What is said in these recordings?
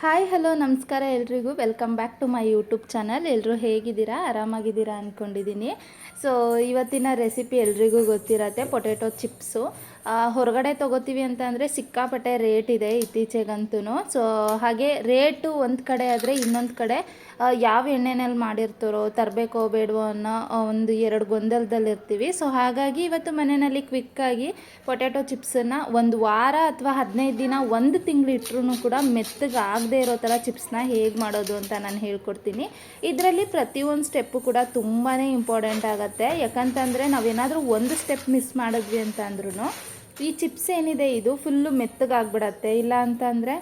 Hi hello ನಮಸ್ಕಾರ ಎಲ್ರಿಗೂ. Welcome back to my YouTube channel ಎಲ್ಲರೂ ಹೇಗಿದ್ದೀರಾ? ಆರಾಮಾಗಿದ್ದೀರಾ ಅಂದ್ಕೊಂಡಿದ್ದೀನಿ ಸೊ ಇವತ್ತಿನ ರೆಸಿಪಿ ಎಲ್ರಿಗೂ ಗೊತ್ತಿರತ್ತೆ ಪೊಟೆಟೊ ಚಿಪ್ಸು ಹೊರಗಡೆ ತೊಗೋತೀವಿ ಅಂತ ಅಂದರೆ ಸಿಕ್ಕಾಪಟ್ಟೆ ರೇಟ್ ಇದೆ ಇತ್ತೀಚೆಗಂತೂ ಸೊ ಹಾಗೆ ರೇಟು ಒಂದು ಕಡೆ ಆದರೆ ಇನ್ನೊಂದು ಕಡೆ ಯಾವ ಎಣ್ಣೆನಲ್ಲಿ ಮಾಡಿರ್ತಾರೋ, ತರಬೇಕೋ ಬೇಡವೋ ಅನ್ನೋ ಒಂದು ಎರಡು ಗೊಂದಲದಲ್ಲಿ ಇರ್ತೀವಿ. ಸೊ ಹಾಗಾಗಿ ಇವತ್ತು ಮನೆಯಲ್ಲಿ ಕ್ವಿಕ್ಕಾಗಿ ಪೊಟ್ಯಾಟೊ ಚಿಪ್ಸನ್ನು ಒಂದು ವಾರ ಅಥವಾ ಹದಿನೈದು ದಿನ ಒಂದು ತಿಂಗಳು ಇಟ್ಟರು ಕೂಡ ಮೆತ್ತಗೆ ಆಗದೆ ಇರೋ ಥರ ಚಿಪ್ಸ್ನ ಹೇಗೆ ಮಾಡೋದು ಅಂತ ನಾನು ಹೇಳ್ಕೊಡ್ತೀನಿ. ಇದರಲ್ಲಿ ಪ್ರತಿಯೊಂದು ಸ್ಟೆಪ್ಪು ಕೂಡ ತುಂಬಾ ಇಂಪಾರ್ಟೆಂಟ್ ಆಗುತ್ತೆ. ಯಾಕಂತಂದರೆ ನಾವೇನಾದರೂ ಒಂದು ಸ್ಟೆಪ್ ಮಿಸ್ ಮಾಡಿದ್ವಿ ಅಂತ ಅಂದ್ರೂ ಈ ಚಿಪ್ಸ್ ಏನಿದೆ, ಇದು ಫುಲ್ಲು ಮೆತ್ತಗಾಗ್ಬಿಡತ್ತೆ. ಇಲ್ಲ ಅಂತಂದರೆ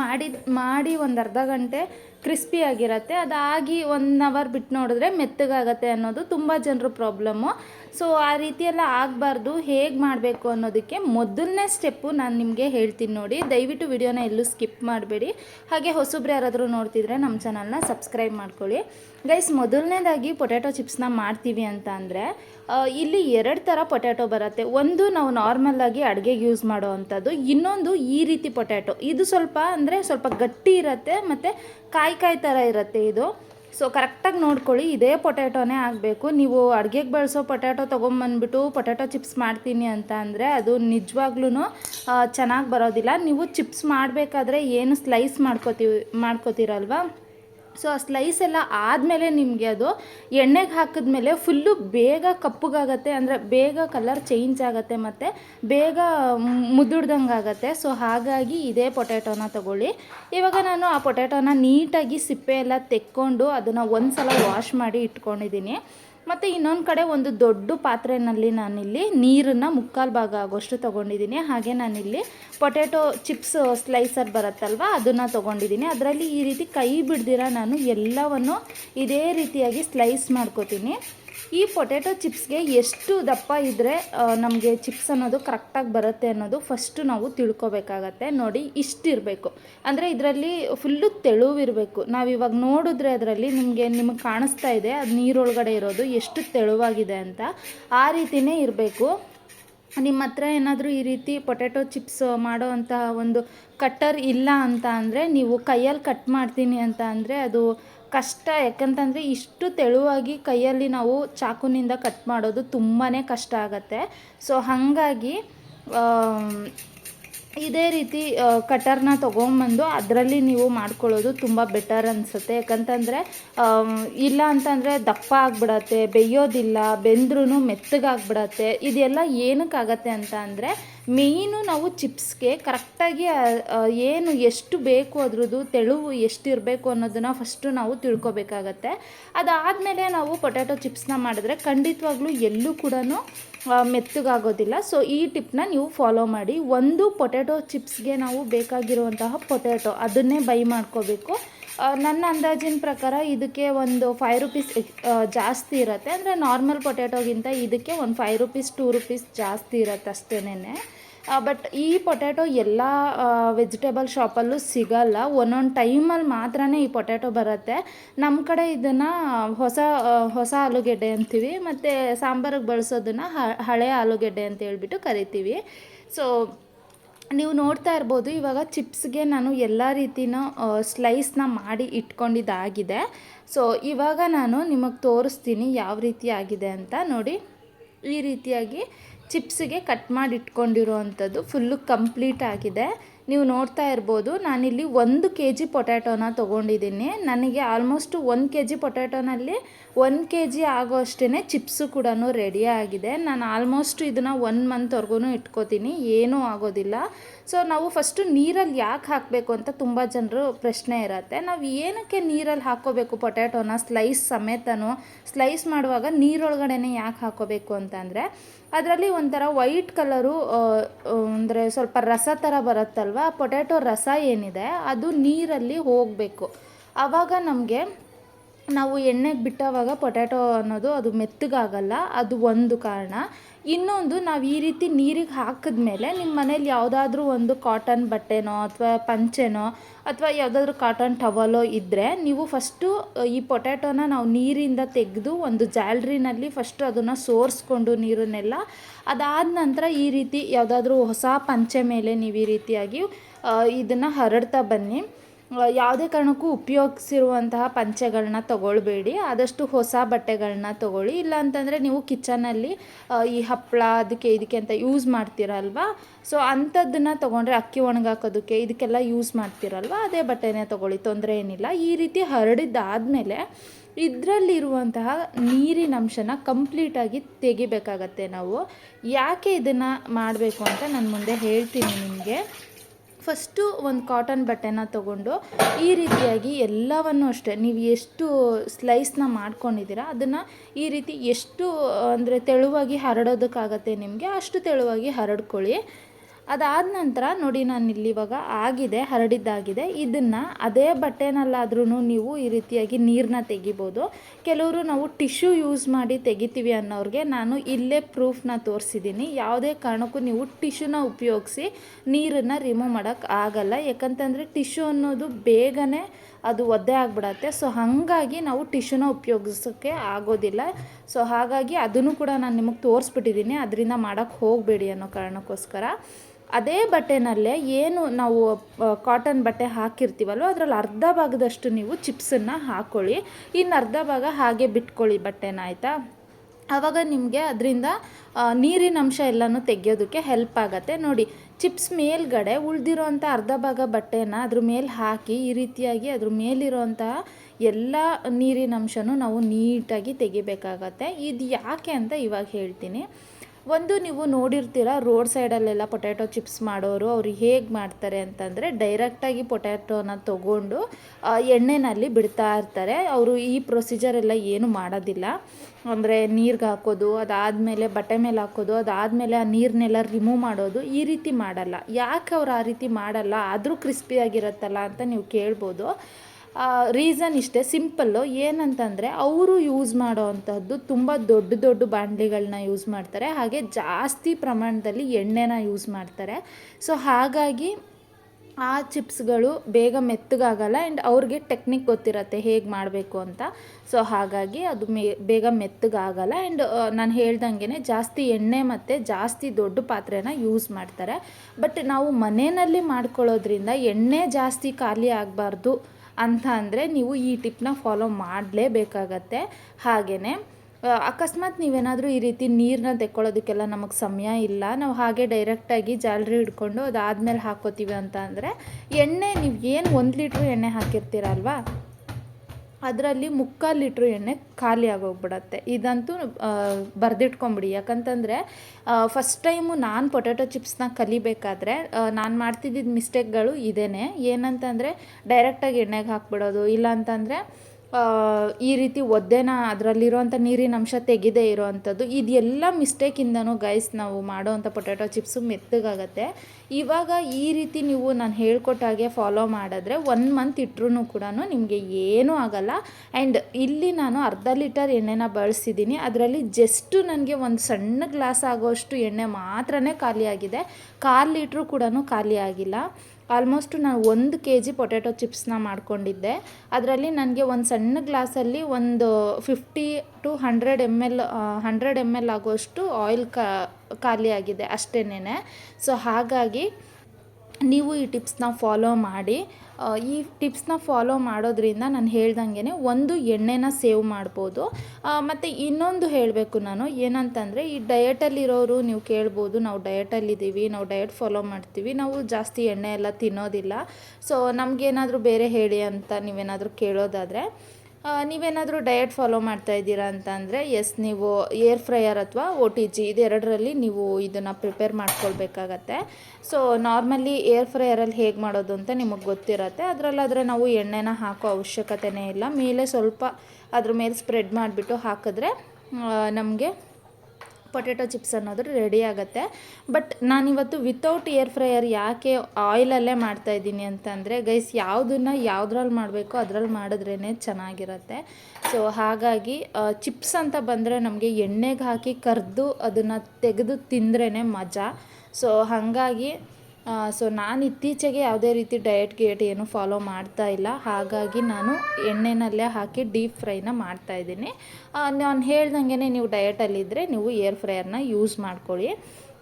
ಮಾಡಿ ಮಾಡಿ ಒಂದು ಅರ್ಧ ಗಂಟೆ ಕ್ರಿಸ್ಪಿ ಆಗಿರತ್ತೆ. ಅದಾಗಿ ಒನ್ ಅವರ್ ಬಿಟ್ಟು ನೋಡಿದ್ರೆ ಮೆತ್ತಗಾಗತ್ತೆ ಅನ್ನೋದು ತುಂಬ ಜನರು ಪ್ರಾಬ್ಲಮ್ಮು ಸೊ ಆ ರೀತಿ ಎಲ್ಲ ಆಗಬಾರ್ದು. ಹೇಗೆ ಮಾಡಬೇಕು ಅನ್ನೋದಕ್ಕೆ ಮೊದಲನೇ ಸ್ಟೆಪ್ಪು ನಾನು ನಿಮಗೆ ಹೇಳ್ತೀನಿ ನೋಡಿ. ದಯವಿಟ್ಟು ವಿಡಿಯೋನ ಎಲ್ಲೂ ಸ್ಕಿಪ್ ಮಾಡಬೇಡಿ. ಹಾಗೆ ಹೊಸಬ್ರು ಯಾರಾದರೂ ನೋಡ್ತಿದ್ರೆ ನಮ್ಮ ಚಾನಲ್ನ ಸಬ್ಸ್ಕ್ರೈಬ್ ಮಾಡ್ಕೊಳ್ಳಿ. ಗೈಸ್, ಮೊದಲನೇದಾಗಿ ಪೊಟ್ಯಾಟೊ ಚಿಪ್ಸ್ನ ಮಾಡ್ತೀವಿ ಅಂತ ಅಂದರೆ ಇಲ್ಲಿ ಎರಡು ಥರ ಪೊಟ್ಯಾಟೊ ಬರುತ್ತೆ. ಒಂದು ನಾವು ನಾರ್ಮಲ್ಲಾಗಿ ಅಡುಗೆಗೆ ಯೂಸ್ ಮಾಡೋ ಅಂಥದ್ದು. ಇನ್ನೊಂದು ಈ ರೀತಿ ಪೊಟ್ಯಾಟೊ. ಇದು ಸ್ವಲ್ಪ ಅಂದರೆ ಸ್ವಲ್ಪ ಗಟ್ಟಿ ಇರುತ್ತೆ, ಮತ್ತು ಕಾಯಿ ಕಾಯಿ ಥರ ಇರುತ್ತೆ ಇದು. ಸೊ ಕರೆಕ್ಟಾಗಿ ನೋಡ್ಕೊಳ್ಳಿ, ಇದೇ ಪೊಟ್ಯಾಟೋನೇ ಆಗಬೇಕು. ನೀವು ಅಡುಗೆಗೆ ಬಳಸೋ ಪೊಟ್ಯಾಟೊ ತೊಗೊಂಬಂದ್ಬಿಟ್ಟು ಪೊಟ್ಯಾಟೊ ಚಿಪ್ಸ್ ಮಾಡ್ತೀನಿ ಅಂತ ಅಂದರೆ ಅದು ನಿಜವಾಗ್ಲೂ ಚೆನ್ನಾಗಿ ಬರೋದಿಲ್ಲ. ನೀವು ಚಿಪ್ಸ್ ಮಾಡಬೇಕಾದ್ರೆ ಏನು ಸ್ಲೈಸ್ ಮಾಡ್ಕೋತೀವಿ, ಮಾಡ್ಕೋತೀರಲ್ವಾ? ಸೊ ಆ ಸ್ಲೈಸ್ ಎಲ್ಲ ಆದಮೇಲೆ ನಿಮಗೆ ಅದು ಎಣ್ಣೆಗೆ ಹಾಕಿದ್ಮೇಲೆ ಫುಲ್ಲು ಬೇಗ ಕಪ್ಪಗಾಗತ್ತೆ. ಅಂದರೆ ಬೇಗ ಕಲರ್ ಚೇಂಜ್ ಆಗುತ್ತೆ ಮತ್ತು ಬೇಗ ಮುದುಡ್ದಂಗೆ ಆಗುತ್ತೆ. ಸೊ ಹಾಗಾಗಿ ಇದೇ ಪೊಟ್ಯಾಟೋನ ತಗೊಳ್ಳಿ. ಇವಾಗ ನಾನು ಆ ಪೊಟ್ಯಾಟೋನ ನೀಟಾಗಿ ಸಿಪ್ಪೆ ಎಲ್ಲ ತೆಕ್ಕೊಂಡು ಅದನ್ನು ಒಂದು ಸಲ ವಾಶ್ ಮಾಡಿ ಇಟ್ಕೊಂಡಿದ್ದೀನಿ ಮತ್ತು ಇನ್ನೊಂದು ಕಡೆ ಒಂದು ದೊಡ್ಡ ಪಾತ್ರೆಯಲ್ಲಿ ನಾನಿಲ್ಲಿ ನೀರನ್ನು ಮುಕ್ಕಾಲು ಭಾಗ ಆಗೋಷ್ಟು ತೊಗೊಂಡಿದ್ದೀನಿ. ಹಾಗೆ ನಾನಿಲ್ಲಿ ಪೊಟ್ಯಾಟೊ ಚಿಪ್ಸ್ ಸ್ಲೈಸರ್ ಬರುತ್ತಲ್ವ, ಅದನ್ನು ತೊಗೊಂಡಿದ್ದೀನಿ. ಅದರಲ್ಲಿ ಈ ರೀತಿ ಕೈ ಬಿಡ್ದಿರ ನಾನು ಎಲ್ಲವನ್ನು ಇದೇ ರೀತಿಯಾಗಿ ಸ್ಲೈಸ್ ಮಾಡ್ಕೋತೀನಿ. ಈ ಪೊಟ್ಯಾಟೊ ಚಿಪ್ಸ್ಗೆ ಎಷ್ಟು ದಪ್ಪ ಇದ್ದರೆ ನಮಗೆ ಚಿಪ್ಸ್ ಅನ್ನೋದು ಕರೆಕ್ಟಾಗಿ ಬರುತ್ತೆ ಅನ್ನೋದು ಫಸ್ಟು ನಾವು ತಿಳ್ಕೊಬೇಕಾಗತ್ತೆ. ನೋಡಿ, ಇಷ್ಟಿರಬೇಕು. ಅಂದರೆ ಇದರಲ್ಲಿ ಫುಲ್ಲು ತೆಳುವಿರಬೇಕು. ನಾವು ಇವಾಗ ನೋಡಿದ್ರೆ ಅದರಲ್ಲಿ ನಿಮಗೆ ನಿಮಗೆ ಕಾಣಿಸ್ತಾ ಇದೆ, ಅದು ನೀರೊಳಗಡೆ ಇರೋದು ಎಷ್ಟು ತೆಳುವಾಗಿದೆ ಅಂತ. ಆ ರೀತಿಯೇ ಇರಬೇಕು. ನಿಮ್ಮ ಹತ್ರ ಏನಾದರೂ ಈ ರೀತಿ ಪೊಟ್ಯಾಟೊ ಚಿಪ್ಸ್ ಮಾಡೋ ಒಂದು ಕಟ್ಟರ್ ಇಲ್ಲ ಅಂತ ಅಂದರೆ, ನೀವು ಕೈಯಲ್ಲಿ ಕಟ್ ಮಾಡ್ತೀನಿ ಅಂತ ಅಂದರೆ ಅದು ಕಷ್ಟ ಯಾಕಂತಂದರೆ ಇಷ್ಟು ತೆಳುವಾಗಿ ಕೈಯಲ್ಲಿ ನಾವು ಚಾಕುನಿಂದ ಕಟ್ ಮಾಡೋದು ತುಂಬಾ ಕಷ್ಟ ಆಗುತ್ತೆ. ಸೊ ಹಾಗಾಗಿ ಇದೇ ರೀತಿ ಕಟರ್ನ ತೊಗೊಂಬಂದು ಅದರಲ್ಲಿ ನೀವು ಮಾಡ್ಕೊಳ್ಳೋದು ತುಂಬ ಬೆಟರ್ ಅನಿಸುತ್ತೆ. ಯಾಕಂತಂದರೆ ಇಲ್ಲ ಅಂತಂದರೆ ದಪ್ಪ ಆಗಿಬಿಡತ್ತೆ, ಬೇಯೋದಿಲ್ಲ ಬೆಂದ್ರೂ ಮೆತ್ತಗಾಗ್ಬಿಡತ್ತೆ. ಇದೆಲ್ಲ ಏನಕ್ಕಾಗತ್ತೆ ಅಂತ ಅಂದರೆ, ಮೇಯ್ನು ನಾವು ಚಿಪ್ಸ್ಗೆ ಕರೆಕ್ಟಾಗಿ ಏನು ಎಷ್ಟು ಬೇಕು ಅದ್ರದ್ದು, ತೆಳುವು ಎಷ್ಟು ಇರಬೇಕು ಅನ್ನೋದನ್ನು ಫಸ್ಟು ನಾವು ತಿಳ್ಕೊಬೇಕಾಗತ್ತೆ. ಅದಾದಮೇಲೆ ನಾವು ಪೊಟ್ಯಾಟೊ ಚಿಪ್ಸ್ನ ಮಾಡಿದ್ರೆ ಖಂಡಿತವಾಗ್ಲೂ ಎಲ್ಲೂ ಕೂಡ ಮೆತ್ತಗಾಗೋದಿಲ್ಲ. ಸೊ ಈ ಟಿಪ್ನ ನೀವು ಫಾಲೋ ಮಾಡಿ. ಒಂದು ಪೊಟ್ಯಾಟೊ ಚಿಪ್ಸ್ಗೆ ನಾವು ಬೇಕಾಗಿರುವಂತಹ ಪೊಟ್ಯಾಟೊ ಅದನ್ನೇ ಬೈ ಮಾಡ್ಕೋಬೇಕು. ನನ್ನ ಅಂದಾಜಿನ ಪ್ರಕಾರ ಇದಕ್ಕೆ ಒಂದು ಫೈವ್ ರುಪೀಸ್ ಜಾಸ್ತಿ ಇರುತ್ತೆ. ಅಂದರೆ ನಾರ್ಮಲ್ ಪೊಟ್ಯಾಟೊಗಿಂತ ಇದಕ್ಕೆ ಒಂದು ಫೈವ್ ರುಪೀಸ್ ಟೂ ರುಪೀಸ್ ಜಾಸ್ತಿ ಇರುತ್ತೆ ಅಷ್ಟೇನೆ ಬಟ್ ಈ ಪೊಟ್ಯಾಟೊ ಎಲ್ಲ ವೆಜಿಟೇಬಲ್ ಶಾಪಲ್ಲೂ ಸಿಗಲ್ಲ. ಒಂದೊಂದು ಟೈಮಲ್ಲಿ ಮಾತ್ರ ಈ ಪೊಟ್ಯಾಟೊ ಬರುತ್ತೆ. ನಮ್ಮ ಕಡೆ ಇದನ್ನು ಹೊಸ ಹೊಸ ಆಲೂಗೆಡ್ಡೆ ಅಂತೀವಿ. ಮತ್ತು ಸಾಂಬಾರಿಗೆ ಬಳಸೋದನ್ನು ಹಳೆ ಆಲೂಗೆಡ್ಡೆ ಅಂತ ಹೇಳ್ಬಿಟ್ಟು ಕರಿತೀವಿ. ಸೊ ನೀವು ನೋಡ್ತಾ ಇರ್ಬೋದು, ಇವಾಗ ಚಿಪ್ಸ್ಗೆ ನಾನು ಎಲ್ಲ ರೀತಿನ ಸ್ಲೈಸ್ನ ಮಾಡಿ ಇಟ್ಕೊಂಡಿದ್ದಾಗಿದೆ. ಸೊ ಇವಾಗ ನಾನು ನಿಮಗೆ ತೋರಿಸ್ತೀನಿ ಯಾವ ರೀತಿ ಆಗಿದೆ ಅಂತ ನೋಡಿ. ಈ ರೀತಿಯಾಗಿ ಚಿಪ್ಸಿಗೆ ಕಟ್ ಮಾಡಿ ಇಟ್ಕೊಂಡಿರೋ ಅಂಥದ್ದು ಫುಲ್ಲು ಕಂಪ್ಲೀಟ್ ಆಗಿದೆ. ನೀವು ನೋಡ್ತಾ ಇರ್ಬೋದು, ನಾನಿಲ್ಲಿ ಒಂದು ಕೆ ಜಿ ಪೊಟ್ಯಾಟೋನ ತೊಗೊಂಡಿದ್ದೀನಿ. ನನಗೆ ಆಲ್ಮೋಸ್ಟು ಒಂದು ಕೆ ಜಿ ಪೊಟ್ಯಾಟೋನಲ್ಲಿ ಒಂದು ಕೆ ಜಿ ಆಗೋ ಅಷ್ಟೇ ಚಿಪ್ಸು ಕೂಡ ರೆಡಿ ಆಗಿದೆ. ನಾನು ಆಲ್ಮೋಸ್ಟ್ ಇದನ್ನು ಒನ್ ಮಂತ್ವರೆಗೂ ಇಟ್ಕೋತೀನಿ. ಏನೂ ಆಗೋದಿಲ್ಲ. ಸೊ ನಾವು ಫಸ್ಟು ನೀರಲ್ಲಿ ಯಾಕೆ ಹಾಕಬೇಕು ಅಂತ ತುಂಬ ಜನರು ಪ್ರಶ್ನೆ ಇರುತ್ತೆ. ನಾವು ಏನಕ್ಕೆ ನೀರಲ್ಲಿ ಹಾಕ್ಕೋಬೇಕು ಪೊಟ್ಯಾಟೋನ? ಸ್ಲೈಸ್ ಸಮೇತನೂ. ಸ್ಲೈಸ್ ಮಾಡುವಾಗ ನೀರೊಳಗಡೆನೆ ಯಾಕೆ ಹಾಕೋಬೇಕು ಅಂತಂದರೆ, ಅದರಲ್ಲಿ ಒಂಥರ ವೈಟ್ ಕಲರು ಅಂದರೆ ಸ್ವಲ್ಪ ರಸ ಥರ ಬರುತ್ತಲ್ವ? ಪೊಟ್ಯಾಟೊ ರಸ ಏನಿದೆ, ಅದು ನೀರಲ್ಲಿ ಹೋಗಬೇಕು. ಆವಾಗ ನಮಗೆ ನಾವು ಎಣ್ಣೆಗೆ ಬಿಟ್ಟವಾಗ ಪೊಟ್ಯಾಟೊ ಅನ್ನೋದು ಅದು ಮೆತ್ತಗಾಗಲ್ಲ, ಅದು ಒಂದು ಕಾರಣ. ಇನ್ನೊಂದು, ನಾವು ಈ ರೀತಿ ನೀರಿಗೆ ಹಾಕಿದ ಮೇಲೆ ನಿಮ್ಮ ಮನೇಲಿ ಯಾವುದಾದ್ರೂ ಒಂದು ಕಾಟನ್ ಬಟ್ಟೆನೋ ಅಥವಾ ಪಂಚೆನೋ ಅಥವಾ ಯಾವುದಾದ್ರೂ ಕಾಟನ್ ಟವಲೋ ಇದ್ದರೆ ನೀವು ಫಸ್ಟು ಈ ಪೊಟ್ಯಾಟೊನ ನಾವು ನೀರಿಂದ ತೆಗೆದು ಒಂದು ಜಾಲ್ರಿನಲ್ಲಿ ಫಸ್ಟು ಅದನ್ನು ಸೋರಿಸ್ಕೊಂಡು ನೀರನ್ನೆಲ್ಲ, ಅದಾದ ನಂತರ ಈ ರೀತಿ ಯಾವುದಾದ್ರೂ ಹೊಸ ಪಂಚೆ ಮೇಲೆ ನೀವು ಈ ರೀತಿಯಾಗಿ ಇದನ್ನು ಹರಡ್ತಾ ಬನ್ನಿ. ಯಾವುದೇ ಕಾರಣಕ್ಕೂ ಉಪಯೋಗಿಸಿರುವಂತಹ ಪಂಚೆಗಳನ್ನ ತೊಗೊಳ್ಬೇಡಿ. ಆದಷ್ಟು ಹೊಸ ಬಟ್ಟೆಗಳನ್ನ ತಗೊಳ್ಳಿ. ಇಲ್ಲ ಅಂತಂದರೆ ನೀವು ಕಿಚನಲ್ಲಿ ಈ ಹಪ್ಪಳ ಅದಕ್ಕೆ ಇದಕ್ಕೆ ಅಂತ ಯೂಸ್ ಮಾಡ್ತೀರಲ್ವ? ಸೊ ಅಂಥದ್ದನ್ನು ತೊಗೊಂಡ್ರೆ ಅಕ್ಕಿ ಒಣಗಾಕೋದಕ್ಕೆ ಇದಕ್ಕೆಲ್ಲ ಯೂಸ್ ಮಾಡ್ತೀರಲ್ವ? ಅದೇ ಬಟ್ಟೆನೇ ತೊಗೊಳ್ಳಿ, ತೊಂದರೆ ಏನಿಲ್ಲ. ಈ ರೀತಿ ಹರಡಿದ್ದಾದಮೇಲೆ ಇದರಲ್ಲಿರುವಂತಹ ನೀರಿನ ಅಂಶನ ಕಂಪ್ಲೀಟಾಗಿ ತೆಗಿಬೇಕಾಗತ್ತೆ ನಾವು. ಯಾಕೆ ಇದನ್ನು ಮಾಡಬೇಕು ಅಂತ ನಾನು ಮುಂದೆ ಹೇಳ್ತೀನಿ ನಿಮಗೆ. ಫಸ್ಟು ಒಂದು ಕಾಟನ್ ಬಟ್ಟೆನ ತೊಗೊಂಡು ಈ ರೀತಿಯಾಗಿ ಎಲ್ಲವನ್ನು ಅಷ್ಟೇ, ನೀವು ಎಷ್ಟು ಸ್ಲೈಸ್ನ ಮಾಡ್ಕೊಂಡಿದ್ದೀರಾ, ಅದನ್ನು ಈ ರೀತಿ ಎಷ್ಟು, ಅಂದರೆ ತೆಳುವಾಗಿ ಹರಡೋದಕ್ಕಾಗತ್ತೆ ನಿಮಗೆ, ಅಷ್ಟು ತೆಳುವಾಗಿ ಹರಡ್ಕೊಳ್ಳಿ. ಅದಾದ ನಂತರ ನೋಡಿ ನಾನು ಇಲ್ಲಿ ಇವಾಗ ಆಗಿದೆ, ಹರಡಿದ್ದಾಗಿದೆ. ಇದನ್ನು ಅದೇ ಬಟ್ಟೆನಲ್ಲಾದ್ರೂ ನೀವು ಈ ರೀತಿಯಾಗಿ ನೀರನ್ನ ತೆಗಿಬೋದು. ಕೆಲವರು ನಾವು ಟಿಶ್ಯೂ ಯೂಸ್ ಮಾಡಿ ತೆಗಿತೀವಿ ಅನ್ನೋರಿಗೆ ನಾನು ಇಲ್ಲೇ ಪ್ರೂಫ್ನ ತೋರಿಸಿದ್ದೀನಿ. ಯಾವುದೇ ಕಾರಣಕ್ಕೂ ನೀವು ಟಿಶ್ಯೂನ ಉಪಯೋಗಿಸಿ ನೀರನ್ನು ರಿಮೂವ್ ಮಾಡೋಕ್ಕೆ ಆಗಲ್ಲ. ಯಾಕಂತಂದರೆ ಟಿಶ್ಯೂ ಅನ್ನೋದು ಬೇಗನೆ ಅದು ಒದ್ದೆ ಆಗಿಬಿಡತ್ತೆ. ಸೊ ಹಾಗಾಗಿ ನಾವು ಟಿಶ್ಯೂನ ಉಪಯೋಗಿಸೋಕ್ಕೆ ಆಗೋದಿಲ್ಲ. ಸೊ ಹಾಗಾಗಿ ಅದನ್ನು ಕೂಡ ನಾನು ನಿಮಗೆ ತೋರಿಸ್ಬಿಟ್ಟಿದ್ದೀನಿ. ಅದರಿಂದ ಮಾಡೋಕ್ಕೆ ಹೋಗಬೇಡಿ ಅನ್ನೋ ಕಾರಣಕ್ಕೋಸ್ಕರ. ಅದೇ ಬಟ್ಟೆನಲ್ಲೇ ಏನು ನಾವು ಕಾಟನ್ ಬಟ್ಟೆ ಹಾಕಿರ್ತೀವಲ್ವ, ಅದರಲ್ಲಿ ಅರ್ಧ ಭಾಗದಷ್ಟು ನೀವು ಚಿಪ್ಸನ್ನು ಹಾಕ್ಕೊಳ್ಳಿ ಇನ್ನು ಅರ್ಧ ಭಾಗ ಹಾಗೆ ಬಿಟ್ಕೊಳ್ಳಿ ಬಟ್ಟೆನ, ಆಯಿತಾ? ಆವಾಗ ನಿಮಗೆ ಅದರಿಂದ ನೀರಿನ ಅಂಶ ಎಲ್ಲನೂ ತೆಗೆಯೋದಕ್ಕೆ ಹೆಲ್ಪ್ ಆಗುತ್ತೆ. ನೋಡಿ, ಚಿಪ್ಸ್ ಮೇಲ್ಗಡೆ ಉಳಿದಿರೋಂಥ ಅರ್ಧ ಭಾಗ ಬಟ್ಟೆನ ಅದ್ರ ಮೇಲೆ ಹಾಕಿ, ಈ ರೀತಿಯಾಗಿ ಅದ್ರ ಮೇಲಿರೋಂತಹ ಎಲ್ಲ ನೀರಿನ ಅಂಶನೂ ನಾವು ನೀಟಾಗಿ ತೆಗಿಬೇಕಾಗತ್ತೆ. ಇದು ಯಾಕೆ ಅಂತ ಇವಾಗ ಹೇಳ್ತೀನಿ. ಒಂದು ನೀವು ನೋಡಿರ್ತೀರ, ರೋಡ್ ಸೈಡಲ್ಲೆಲ್ಲ ಪೊಟ್ಯಾಟೊ ಚಿಪ್ಸ್ ಮಾಡೋರು ಅವ್ರು ಹೇಗೆ ಮಾಡ್ತಾರೆ ಅಂತಂದರೆ ಡೈರೆಕ್ಟಾಗಿ ಪೊಟ್ಯಾಟೊನ ತೊಗೊಂಡು ಎಣ್ಣೆನಲ್ಲಿ ಬಿಡ್ತಾ ಇರ್ತಾರೆ. ಅವರು ಈ ಪ್ರೊಸೀಜರ್ ಎಲ್ಲ ಏನು ಮಾಡೋದಿಲ್ಲ. ಅಂದರೆ ನೀರಿಗೆ ಹಾಕೋದು, ಅದಾದಮೇಲೆ ಬಟ್ಟೆ ಮೇಲೆ ಹಾಕೋದು, ಅದಾದಮೇಲೆ ಆ ನೀರನ್ನೆಲ್ಲ ರಿಮೂವ್ ಮಾಡೋದು ಈ ರೀತಿ ಮಾಡಲ್ಲ. ಯಾಕೆ ಅವ್ರು ಆ ರೀತಿ ಮಾಡಲ್ಲ? ಆದರೂ ಕ್ರಿಸ್ಪಿಯಾಗಿರುತ್ತಲ್ಲ ಅಂತ ನೀವು ಕೇಳ್ಬೋದು. ರೀಸನ್ ಇಷ್ಟೇ ಸಿಂಪಲ್ಲು ಏನಂತಂದರೆ, ಅವರು ಯೂಸ್ ಮಾಡೋ ಅಂಥದ್ದು ತುಂಬ ದೊಡ್ಡ ದೊಡ್ಡ ಬಾಣಲಿಗಳನ್ನ ಯೂಸ್ ಮಾಡ್ತಾರೆ. ಹಾಗೆ ಜಾಸ್ತಿ ಪ್ರಮಾಣದಲ್ಲಿ ಎಣ್ಣೆನ ಯೂಸ್ ಮಾಡ್ತಾರೆ. ಸೊ ಹಾಗಾಗಿ ಆ ಚಿಪ್ಸ್ಗಳು ಬೇಗ ಮೆತ್ತಗಾಗಲ್ಲ ಆ್ಯಂಡ್ ಅವ್ರಿಗೆ ಟೆಕ್ನಿಕ್ ಗೊತ್ತಿರತ್ತೆ ಹೇಗೆ ಮಾಡಬೇಕು ಅಂತ. ಸೊ ಹಾಗಾಗಿ ಅದು ಮೇ, ಬೇಗ ಮೆತ್ತಗಾಗಲ್ಲ ಆ್ಯಂಡ್ ನಾನು ಹೇಳ್ದಂಗೆ ಜಾಸ್ತಿ ಎಣ್ಣೆ ಮತ್ತು ಜಾಸ್ತಿ ದೊಡ್ಡ ಪಾತ್ರೆನ ಯೂಸ್ ಮಾಡ್ತಾರೆ. ಬಟ್ ನಾವು ಮನೆಯಲ್ಲಿ ಮಾಡ್ಕೊಳ್ಳೋದ್ರಿಂದ ಎಣ್ಣೆ ಜಾಸ್ತಿ ಖಾಲಿ ಆಗಬಾರ್ದು. ಅಂತ ಅಂದರೆ ನೀವು ಈ ಟಿಪ್ನ ಫಾಲೋ ಮಾಡಲೇಬೇಕಾಗತ್ತೆ. ಹಾಗೆಯೇ ಅಕಸ್ಮಾತ್ ನೀವೇನಾದರೂ ಈ ರೀತಿ ನೀರನ್ನ ತೆಕ್ಕೊಳ್ಳೋದಕ್ಕೆಲ್ಲ ನಮಗೆ ಸಮಯ ಇಲ್ಲ. ನಾವು ಹಾಗೆ ಡೈರೆಕ್ಟಾಗಿ ಜಾಲರಿ ಹಿಡ್ಕೊಂಡು ಅದಾದಮೇಲೆ ಹಾಕೋತೀವಿ ಅಂತ ಅಂದರೆ ಎಣ್ಣೆ ನೀವು ಏನು ಒಂದು ಲೀಟ್ರ್ ಎಣ್ಣೆ ಹಾಕಿರ್ತೀರಲ್ವಾ? ಅದರಲ್ಲಿ ಮುಕ್ಕಾಲು ಲೀಟ್ರ್ ಎಣ್ಣೆ ಖಾಲಿ ಆಗೋಗ್ಬಿಡತ್ತೆ. ಇದಂತೂ ಬರೆದಿಟ್ಕೊಂಬಿಡಿ. ಯಾಕಂತಂದರೆ ಫಸ್ಟ್ ಟೈಮು ನಾನು ಪೊಟ್ಯಾಟೊ ಚಿಪ್ಸ್ನ ಕಲಿಬೇಕಾದ್ರೆ ನಾನು ಮಾಡ್ತಿದ್ದಿದ್ದ ಮಿಸ್ಟೇಕ್ಗಳು ಇದೇ ಏನಂತಂದರೆ, ಡೈರೆಕ್ಟಾಗಿ ಎಣ್ಣೆಗೆ ಹಾಕ್ಬಿಡೋದು. ಇಲ್ಲ ಅಂತಂದರೆ ಈ ರೀತಿ ಒದ್ದೆನ ಅದರಲ್ಲಿರೋಂಥ ನೀರಿನ ಅಂಶ ತೆಗೆದೇ ಇರೋವಂಥದ್ದು. ಇದೆಲ್ಲ ಮಿಸ್ಟೇಕಿಂದನೂ ಗೈಸ್ ನಾವು ಮಾಡೋವಂಥ ಪೊಟ್ಯಾಟೊ ಚಿಪ್ಸು ಮೆತ್ತಗಾಗತ್ತೆ. ಇವಾಗ ಈ ರೀತಿ ನೀವು ನಾನು ಹೇಳ್ಕೊಟ್ಟಾಗೆ ಫಾಲೋ ಮಾಡಿದ್ರೆ ಒನ್ ಮಂತ್ ಇಟ್ಟರೂ ಕೂಡ ನಿಮಗೆ ಏನೂ ಆಗಲ್ಲ. ಆ್ಯಂಡ್ ಇಲ್ಲಿ ನಾನು ಅರ್ಧ ಲೀಟರ್ ಎಣ್ಣೆನ ಬಳಸಿದ್ದೀನಿ. ಅದರಲ್ಲಿ ಜಸ್ಟು ನನಗೆ ಒಂದು ಸಣ್ಣ ಗ್ಲಾಸ್ ಆಗೋಷ್ಟು ಎಣ್ಣೆ ಮಾತ್ರನೇ ಖಾಲಿಯಾಗಿದೆ. ಕಾಲು ಲೀಟ್ರು ಕೂಡ ಖಾಲಿ ಆಗಿಲ್ಲ ಆಲ್ಮೋಸ್ಟ್ ನಾನು ಒಂದು ಕೆ ಜಿ ಪೊಟ್ಯಾಟೊ ಚಿಪ್ಸ್ನ ಮಾಡ್ಕೊಂಡಿದ್ದೆ. ಅದರಲ್ಲಿ ನನಗೆ ಒಂದು ಸಣ್ಣ ಗ್ಲಾಸಲ್ಲಿ ಒಂದು fifty to hundred M L hundred M L ಆಗುವಷ್ಟು ಆಯಿಲ್ ಖಾಲಿಯಾಗಿದೆ ಅಷ್ಟೇನೆ ಸೊ ಹಾಗಾಗಿ ನೀವು ಈ ಟಿಪ್ಸ್ನ ಫಾಲೋ ಮಾಡಿ ಈ ಟಿಪ್ಸ್ನ ಫಾಲೋ ಮಾಡೋದ್ರಿಂದ ನಾನು ಹೇಳ್ದಂಗೆ ಒಂದು ಎಣ್ಣೆನ ಸೇವ್ ಮಾಡ್ಬೋದು. ಮತ್ತು ಇನ್ನೊಂದು ಹೇಳಬೇಕು ನಾನು, ಏನಂತಂದರೆ ಈ ಡಯಟಲ್ಲಿರೋರು ನೀವು ಕೇಳ್ಬೋದು, ನಾವು ಡಯಟಲ್ಲಿದ್ದೀವಿ ನಾವು ಡಯಟ್ ಫಾಲೋ ಮಾಡ್ತೀವಿ, ನಾವು ಜಾಸ್ತಿ ಎಣ್ಣೆ ಎಲ್ಲ ತಿನ್ನೋದಿಲ್ಲ. ಸೊ ನಮಗೇನಾದರೂ ಬೇರೆ ಹೇಳಿ ಅಂತ ನೀವೇನಾದರೂ ಕೇಳೋದಾದರೆ ನೀವೇನಾದರೂ ಡಯಟ್ ಫಾಲೋ ಮಾಡ್ತಾ ಇದ್ದೀರಾ ಅಂತ ಅಂದರೆ ಎಸ್ ನೀವು ಏರ್ ಫ್ರೈಯರ್ ಅಥವಾ ಒ ಟಿ ಜಿ ಇದೆರಡರಲ್ಲಿ ನೀವು ಇದನ್ನು ಪ್ರಿಪೇರ್ ಮಾಡ್ಕೊಳ್ಬೇಕಾಗತ್ತೆ. ಸೊ ನಾರ್ಮಲಿ ಏರ್ ಫ್ರೈಯರಲ್ಲಿ ಹೇಗೆ ಮಾಡೋದು ಅಂತ ನಿಮಗೆ ಗೊತ್ತಿರತ್ತೆ. ಅದರಲ್ಲಾದರೆ ನಾವು ಎಣ್ಣೆನ ಹಾಕೋ ಅವಶ್ಯಕತೆನೇ ಇಲ್ಲ. ಮೇಲೆ ಸ್ವಲ್ಪ ಅದ್ರ ಮೇಲೆ ಸ್ಪ್ರೆಡ್ ಮಾಡಿಬಿಟ್ಟು ಹಾಕಿದ್ರೆ ನಮಗೆ ಪೊಟ್ಯಾಟೊ ಚಿಪ್ಸ್ ಅನ್ನೋದು ರೆಡಿ ಆಗುತ್ತೆ. ಬಟ್ ನಾನಿವತ್ತು ವಿತೌಟ್ ಏರ್ ಫ್ರೈಯರ್ ಯಾಕೆ ಆಯಿಲಲ್ಲೇ ಮಾಡ್ತಾ ಇದ್ದೀನಿ ಅಂತಂದರೆ ಗೈಸ್ ಯಾವುದನ್ನು ಯಾವುದ್ರಲ್ಲಿ ಮಾಡಬೇಕು ಅದರಲ್ಲಿ ಮಾಡಿದ್ರೇ ಚೆನ್ನಾಗಿರುತ್ತೆ. ಸೊ ಹಾಗಾಗಿ ಚಿಪ್ಸ್ ಅಂತ ಬಂದರೆ ನಮಗೆ ಎಣ್ಣೆಗೆ ಹಾಕಿ ಕರೆದು ಅದನ್ನು ತೆಗೆದು ತಿಂದ್ರೇ ಮಜಾ. ಸೊ ಹಾಗಾಗಿ ಸೊ ನಾನು ಇತ್ತೀಚೆಗೆ ಯಾವುದೇ ರೀತಿ ಡಯಟ್ ಗಿಯಟ್ ಏನು ಫಾಲೋ ಮಾಡ್ತಾ ಇಲ್ಲ. ಹಾಗಾಗಿ ನಾನು ಎಣ್ಣೆನಲ್ಲೇ ಹಾಕಿ ಡೀಪ್ ಫ್ರೈನ ಮಾಡ್ತಾ ಇದ್ದೀನಿ. ನಾನು ಹೇಳ್ದಂಗೆ ನೀವು ಡಯಟಲ್ಲಿದ್ದರೆ ನೀವು ಏರ್ ಫ್ರೈಯರ್ನ ಯೂಸ್ ಮಾಡ್ಕೊಳ್ಳಿ.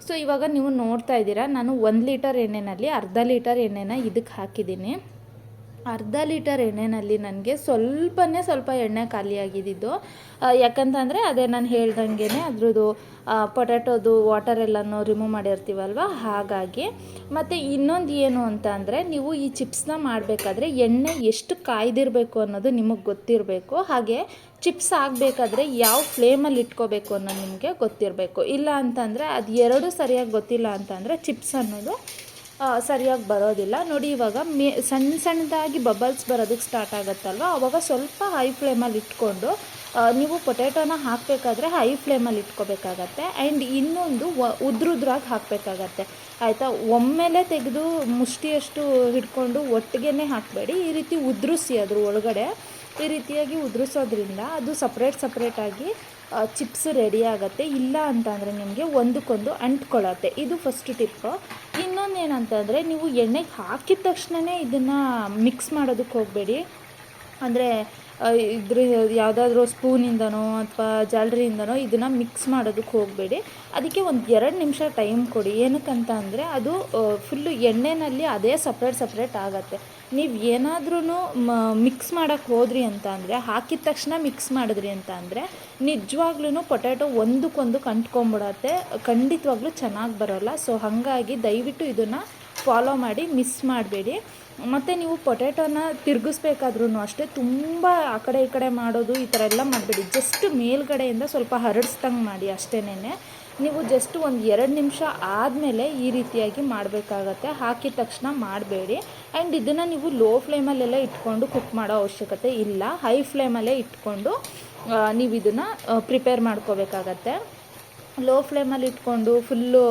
ಸೊ ಇವಾಗ ನೀವು ನೋಡ್ತಾ ಇದ್ದೀರಾ, ನಾನು ಒಂದು ಲೀಟರ್ ಎಣ್ಣೆನಲ್ಲಿ ಅರ್ಧ ಲೀಟರ್ ಎಣ್ಣೆನ ಇದಕ್ಕೆ ಹಾಕಿದ್ದೀನಿ. ಅರ್ಧ ಲೀಟರ್ ಎಣ್ಣೆನಲ್ಲಿ ನನಗೆ ಸ್ವಲ್ಪನೇ ಸ್ವಲ್ಪ ಎಣ್ಣೆ ಖಾಲಿಯಾಗಿದ್ದಿದ್ದು. ಆ, ಯಾಕಂತಂದರೆ ಅದೇ ನಾನು ಹೇಳ್ದಂಗೆ ಅದ್ರದ್ದು ಪೊಟ್ಯಾಟೋದು ವಾಟರ್ ಎಲ್ಲನೂ ರಿಮೂವ್ ಮಾಡಿರ್ತೀವಲ್ವ? ಹಾಗಾಗಿ ಮತ್ತು ಇನ್ನೊಂದು ಏನು ಅಂತ ನೀವು ಈ ಚಿಪ್ಸ್ನ ಮಾಡಬೇಕಾದ್ರೆ ಎಣ್ಣೆ ಎಷ್ಟು ಕಾಯ್ದಿರಬೇಕು ಅನ್ನೋದು ನಿಮಗೆ ಗೊತ್ತಿರಬೇಕು. ಹಾಗೆ ಚಿಪ್ಸ್ ಆಗಬೇಕಾದ್ರೆ ಯಾವ ಫ್ಲೇಮಲ್ಲಿ ಇಟ್ಕೋಬೇಕು ಅನ್ನೋದು ನಿಮಗೆ ಗೊತ್ತಿರಬೇಕು. ಇಲ್ಲ ಅಂತಂದರೆ ಅದು ಎರಡೂ ಸರಿಯಾಗಿ ಗೊತ್ತಿಲ್ಲ ಅಂತಂದರೆ ಚಿಪ್ಸ್ ಅನ್ನೋದು ಸರಿಯಾಗಿ ಬರೋದಿಲ್ಲ. ನೋಡಿ, ಇವಾಗ ಮೇ ಸಣ್ಣ ಸಣ್ಣದಾಗಿ ಬಬಲ್ಸ್ ಬರೋದಕ್ಕೆ ಸ್ಟಾರ್ಟ್ ಆಗುತ್ತಲ್ವ? ಅವಾಗ ಸ್ವಲ್ಪ ಹೈ ಫ್ಲೇಮಲ್ಲಿ ಇಟ್ಕೊಂಡು ನೀವು ಪೊಟ್ಯಾಟೋನ ಹಾಕಬೇಕಾದ್ರೆ ಹೈ ಫ್ಲೇಮಲ್ಲಿ ಇಟ್ಕೋಬೇಕಾಗತ್ತೆ. ಆ್ಯಂಡ್ ಇನ್ನೊಂದು ಉದ್ರುದ್ರಾಗಿ ಹಾಕಬೇಕಾಗತ್ತೆ. ಆಯಿತಾ? ಒಮ್ಮೆಲೆ ತೆಗೆದು ಮುಷ್ಟಿಯಷ್ಟು ಹಿಡ್ಕೊಂಡು ಒಟ್ಟಿಗೆ ಹಾಕಬೇಡಿ. ಈ ರೀತಿ ಉದುರಿಸಿ ಅದ್ರ ಒಳಗಡೆ. ಈ ರೀತಿಯಾಗಿ ಉದುರಿಸೋದ್ರಿಂದ ಅದು ಸಪ್ರೇಟ್ ಸಪ್ರೇಟಾಗಿ ಚಿಪ್ಸ್ ರೆಡಿ ಆಗುತ್ತೆ. ಇಲ್ಲ ಅಂತಂದರೆ ನಿಮಗೆ ಒಂದಕ್ಕೊಂದು ಅಂಟ್ಕೊಳ್ಳುತ್ತೆ. ಇದು ಫಸ್ಟ್ ಟಿಪ್ಪು ಇನ್ನೊಂದು ಏನಂತಂದರೆ ನೀವು ಎಣ್ಣೆಗೆ ಹಾಕಿದ ತಕ್ಷಣವೇ ಇದನ್ನು ಮಿಕ್ಸ್ ಮಾಡೋದಕ್ಕೆ ಹೋಗಬೇಡಿ. ಅಂದರೆ ಇದ್ರ, ಯಾವುದಾದ್ರೂ ಸ್ಪೂನಿಂದನೋ ಅಥವಾ ಜಾಲರಿಯಿಂದನೋ ಇದನ್ನು ಮಿಕ್ಸ್ ಮಾಡೋದಕ್ಕೆ ಹೋಗಬೇಡಿ. ಅದಕ್ಕೆ ಒಂದು ಎರಡು ನಿಮಿಷ ಟೈಮ್ ಕೊಡಿ. ಏನಕ್ಕಂತ ಅಂದರೆ ಅದು ಫುಲ್ಲು ಎಣ್ಣೆನಲ್ಲಿ ಅದೇ ಸಪ್ರೇಟ್ ಸಪ್ರೇಟ್ ಆಗುತ್ತೆ. ನೀವು ಏನಾದ್ರೂ ಮಿಕ್ಸ್ ಮಾಡೋಕ್ಕೆ ಹೋದ್ರಿ ಅಂತ ಅಂದರೆ, ಹಾಕಿದ ತಕ್ಷಣ ಮಿಕ್ಸ್ ಮಾಡಿದ್ರಿ ಅಂತ ಅಂದರೆ ನಿಜವಾಗ್ಲೂ ಪೊಟ್ಯಾಟೊ ಒಂದಕ್ಕೊಂದು ಕಂಟ್ಕೊಂಬಿಡತ್ತೆ. ಖಂಡಿತವಾಗ್ಲೂ ಚೆನ್ನಾಗಿ ಬರೋಲ್ಲ. ಸೊ ಹಾಗಾಗಿ ದಯವಿಟ್ಟು ಇದನ್ನು ಫಾಲೋ ಮಾಡಿ ಮಿಸ್ ಮಾಡಬೇಡಿ. ಮತ್ತು ನೀವು ಪೊಟ್ಯಾಟೋನ ತಿರುಗಿಸ್ಬೇಕಾದ್ರೂ ಅಷ್ಟೇ, ತುಂಬ ಆ ಕಡೆ ಈ ಕಡೆ ಮಾಡೋದು, ಈ ಥರ ಎಲ್ಲ ಮಾಡಬೇಡಿ. ಜಸ್ಟ್ ಮೇಲ್ಗಡೆಯಿಂದ ಸ್ವಲ್ಪ ಹರಡಿಸ್ದಂಗೆ ಮಾಡಿ ಅಷ್ಟೇನೆ ನೀವು ಜಸ್ಟ್ ಒಂದು ಎರಡು ನಿಮಿಷ ಆದಮೇಲೆ ಈ ರೀತಿಯಾಗಿ ಮಾಡಬೇಕಾಗತ್ತೆ. ಹಾಕಿದ ತಕ್ಷಣ ಮಾಡಬೇಡಿ. ಆ್ಯಂಡ್ ಇದನ್ನು ನೀವು ಲೋ ಫ್ಲೇಮಲ್ಲೆಲ್ಲ ಇಟ್ಕೊಂಡು ಕುಕ್ ಮಾಡೋ ಅವಶ್ಯಕತೆ ಇಲ್ಲ. ಹೈ ಫ್ಲೇಮಲ್ಲೇ ಇಟ್ಕೊಂಡು ನೀವು ಇದನ್ನು ಪ್ರಿಪೇರ್ ಮಾಡ್ಕೋಬೇಕಾಗತ್ತೆ. ಲೋ ಫ್ಲೇಮಲ್ಲಿ ಇಟ್ಕೊಂಡು ಫುಲ್ಲು